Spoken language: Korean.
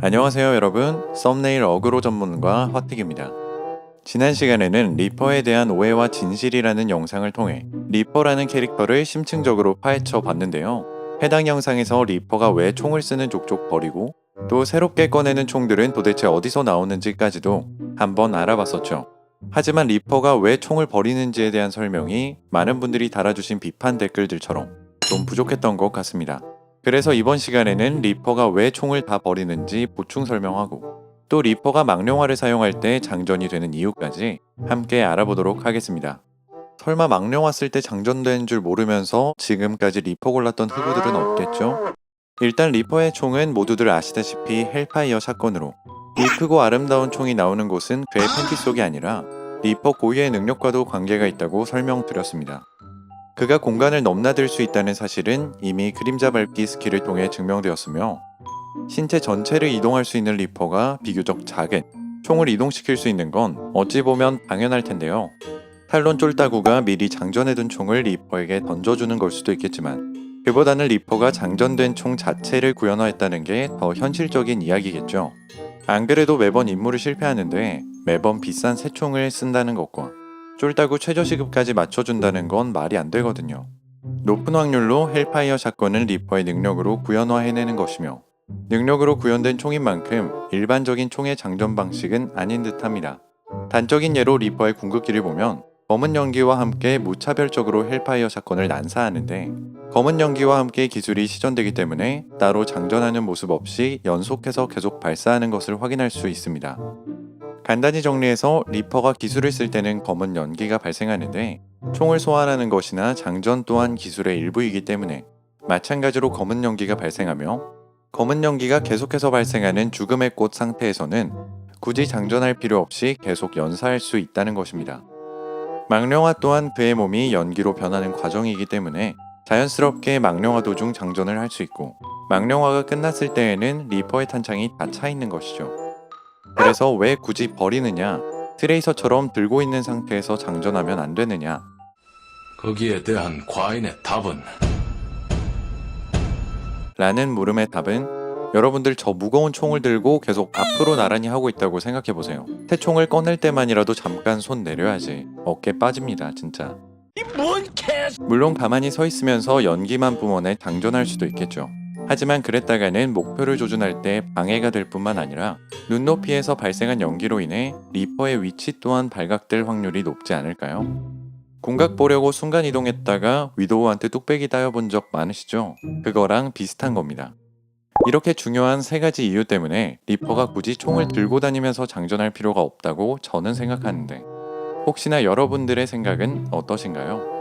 안녕하세요 여러분 썸네일 어그로 전문가 화택입니다. 지난 시간에는 리퍼에 대한 오해와 진실이라는 영상을 통해 리퍼라는 캐릭터를 심층적으로 파헤쳐 봤는데요. 해당 영상에서 리퍼가 왜 총을 쓰는 족족 버리고 또 새롭게 꺼내는 총들은 도대체 어디서 나오는지까지도 한번 알아봤었죠. 하지만 리퍼가 왜 총을 버리는지에 대한 설명이 많은 분들이 달아주신 비판 댓글들처럼 좀 부족했던 것 같습니다. 그래서 이번 시간에는 리퍼가 왜 총을 다 버리는지 보충 설명하고 또 리퍼가 망령화를 사용할 때 장전이 되는 이유까지 함께 알아보도록 하겠습니다. 설마 망령화 쓸 때 장전된 줄 모르면서 지금까지 리퍼 골랐던 흑우들은 없겠죠? 일단 리퍼의 총은 모두들 아시다시피 헬파이어 샷건으로 이 크고 아름다운 총이 나오는 곳은 그의 팬티 속이 아니라 리퍼 고유의 능력과도 관계가 있다고 설명드렸습니다. 그가 공간을 넘나들 수 있다는 사실은 이미 그림자 밟기 스킬을 통해 증명되었으며 신체 전체를 이동할 수 있는 리퍼가 비교적 작은 총을 이동시킬 수 있는 건 어찌 보면 당연할 텐데요. 탈론 쫄따구가 미리 장전해둔 총을 리퍼에게 던져주는 걸 수도 있겠지만 그보다는 리퍼가 장전된 총 자체를 구현화했다는 게 더 현실적인 이야기겠죠. 안 그래도 매번 임무를 실패하는데 매번 비싼 새 총을 쓴다는 것과 쫄따구 최저 시급까지 맞춰준다는 건 말이 안 되거든요. 높은 확률로 헬파이어 샷건을 리퍼의 능력으로 구현화해내는 것이며 능력으로 구현된 총인 만큼 일반적인 총의 장전 방식은 아닌 듯합니다. 단적인 예로 리퍼의 궁극기를 보면 검은 연기와 함께 무차별적으로 헬파이어 샷건을 난사하는데 검은 연기와 함께 기술이 시전되기 때문에 따로 장전하는 모습 없이 연속해서 계속 발사하는 것을 확인할 수 있습니다. 간단히 정리해서 리퍼가 기술을 쓸 때는 검은 연기가 발생하는데 총을 소환하는 것이나 장전 또한 기술의 일부이기 때문에 마찬가지로 검은 연기가 발생하며 검은 연기가 계속해서 발생하는 죽음의 꽃 상태에서는 굳이 장전할 필요 없이 계속 연사할 수 있다는 것입니다. 망령화 또한 그의 몸이 연기로 변하는 과정이기 때문에 자연스럽게 망령화 도중 장전을 할 수 있고 망령화가 끝났을 때에는 리퍼의 탄창이 다 차 있는 것이죠. 그래서 왜 굳이 버리느냐? 트레이서처럼 들고 있는 상태에서 장전하면 안 되느냐? 거기에 대한 과인의 답은 라는 물음의 답은 여러분들 저 무거운 총을 들고 계속 앞으로 나란히 하고 있다고 생각해 보세요. 새 총을 꺼낼 때만이라도 잠깐 손 내려야지. 어깨 빠집니다, 진짜. 물론 가만히 서 있으면서 연기만 뿜어내 장전할 수도 있겠죠. 하지만 그랬다가는 목표를 조준할 때 방해가 될 뿐만 아니라 눈높이에서 발생한 연기로 인해 리퍼의 위치 또한 발각될 확률이 높지 않을까요? 공각 보려고 순간 이동했다가 위도우한테 뚝배기 따여본 적 많으시죠? 그거랑 비슷한 겁니다. 이렇게 중요한 세 가지 이유 때문에 리퍼가 굳이 총을 들고 다니면서 장전할 필요가 없다고 저는 생각하는데 혹시나 여러분들의 생각은 어떠신가요?